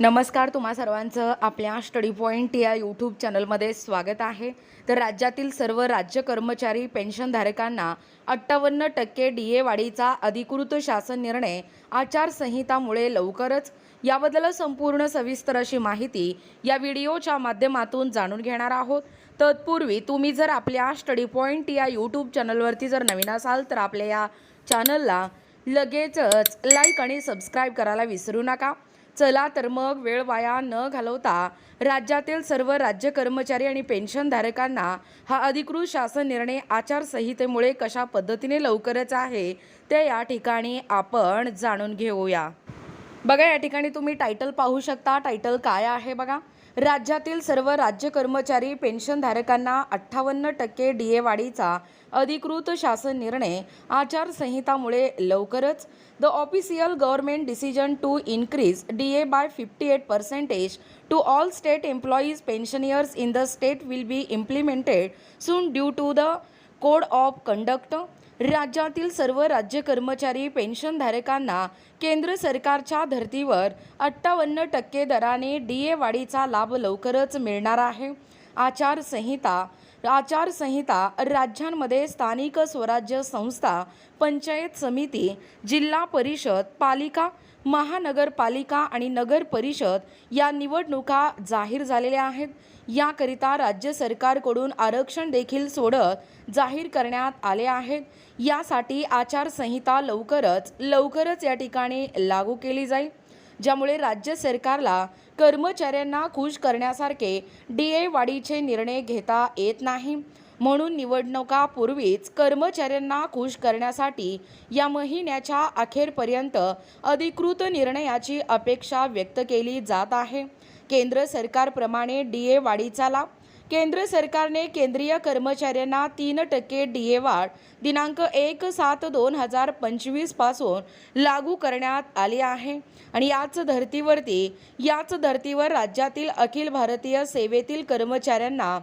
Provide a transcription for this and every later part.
नमस्कार तुम्हा सर्वांचं आपल्या स्टडी पॉईंट या यूट्यूब चॅनलमध्ये स्वागत आहे. तर राज्यातील सर्व राज्य कर्मचारी पेन्शनधारकांना अठ्ठावन्न टक्के डी ए वाढीचा अधिकृत शासन निर्णय आचारसंहितामुळे लवकरच. याबद्दल संपूर्ण सविस्तर अशी माहिती या व्हिडिओच्या माध्यमातून जाणून घेणार आहोत. तत्पूर्वी तुम्ही जर आपल्या स्टडी पॉईंट या यूट्यूब चॅनलवरती जर नवीन असाल तर आपल्या या चॅनलला लगेचच लाईक आणि सबस्क्राईब करायला विसरू नका. चला तर मग वेळ वाया न घालवता राज्यातील सर्व राज्य कर्मचारी आणि पेन्शनधारकांना हा अधिकृत शासन निर्णय आचारसंहितेमुळे कशा पद्धतीने लवकरच आहे ते या ठिकाणी आपण जाणून घेऊया. बघा या ठिकाणी तुम्ही टायटल पाहू शकता. टायटल काय आहे बघा? राज्यातील सर्व राज्य कर्मचारी पेन्शनधारकांना अठ्ठावन्न टक्के डी ए वाढीचा अधिकृत शासन निर्णय आचारसंहितामुळे लवकरच. The official government decision to increase D A by fifty eight percentage to all state employees pensioners in the state will be implemented soon due to the code of conduct राज्यातील सर्व राज्य कर्मचारी पेन्शनधारकांना केंद्र सरकारच्या धर्तीवर अठ्ठावन्न टक्के दराने डी ए वाढीचा लाभ लवकरच मिळणार आहे. आचारसंहिता आचारसंहिता राज्यांमध्ये स्थानिक स्वराज्य संस्था पंचायत समिती जिल्हा परिषद पालिका महानगरपालिका आणि नगर परिषद या निवडणुका जाहीर झालेल्या आहेत. याकरिता राज्य सरकारकडून आरक्षण देखील सोडत जाहीर करण्यात आले आहेत. यासाठी आचारसंहिता लवकरच लवकरच या ठिकाणी लागू केली जाईल. ज्यामुळे राज्य सरकारला कर्मचाऱ्यांना खुश करण्यासारखे डी ए वाढीचे निर्णय घेता येत नाही. म्हणून निवडणुकापूर्वीच कर्मचाऱ्यांना खुश करण्यासाठी या महिन्याच्या अखेरपर्यंत अधिकृत निर्णयाची अपेक्षा व्यक्त केली जात आहे. केंद्र सरकारप्रमाणे डी ए वाढीचा लाभ केंद्र सरकारने केंद्रीय कर्मचाऱ्यांना तीन टक्के डी ए वाढ दिनांक एक सात दोन हजार पंचवीसपासून लागू करण्यात आली आहे. आणि याच धर्तीवरती याच धर्तीवर राज्यातील अखिल भारतीय सेवेतील कर्मचाऱ्यांना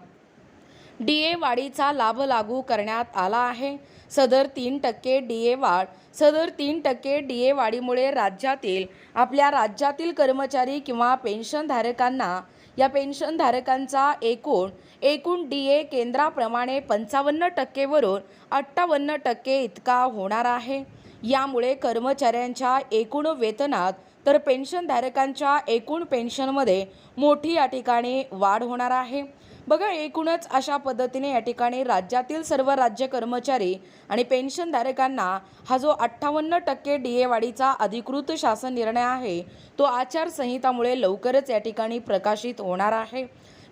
डी ए वाढीचा लाभ लागू करण्यात आला आहे. सदर तीन टक्के डी ए वाढ सदर तीन टक्के डी ए वाढीमुळे राज्यातील आपल्या राज्यातील कर्मचारी किंवा पेन्शनधारकांना या पेन्शनधारकांचा एकूण एकूण डी ए केंद्राप्रमाणे पंचावन्न टक्केवरून अठ्ठावन्न टक्के इतका होणार आहे. यामुळे कर्मचाऱ्यांच्या एकूण वेतनात तर पेन्शनधारकांच्या एकूण पेन्शनमध्ये मोठी या ठिकाणी वाढ होणार आहे. बघा एकूणच अशा पद्धतीने या ठिकाणी राज्यातील सर्व राज्य कर्मचारी आणि पेन्शनधारकांना हा जो अठ्ठावन्न टक्के डी ए वाढीचा अधिकृत शासन निर्णय आहे तो आचारसंहितामुळे लवकरच या ठिकाणी प्रकाशित होणार आहे.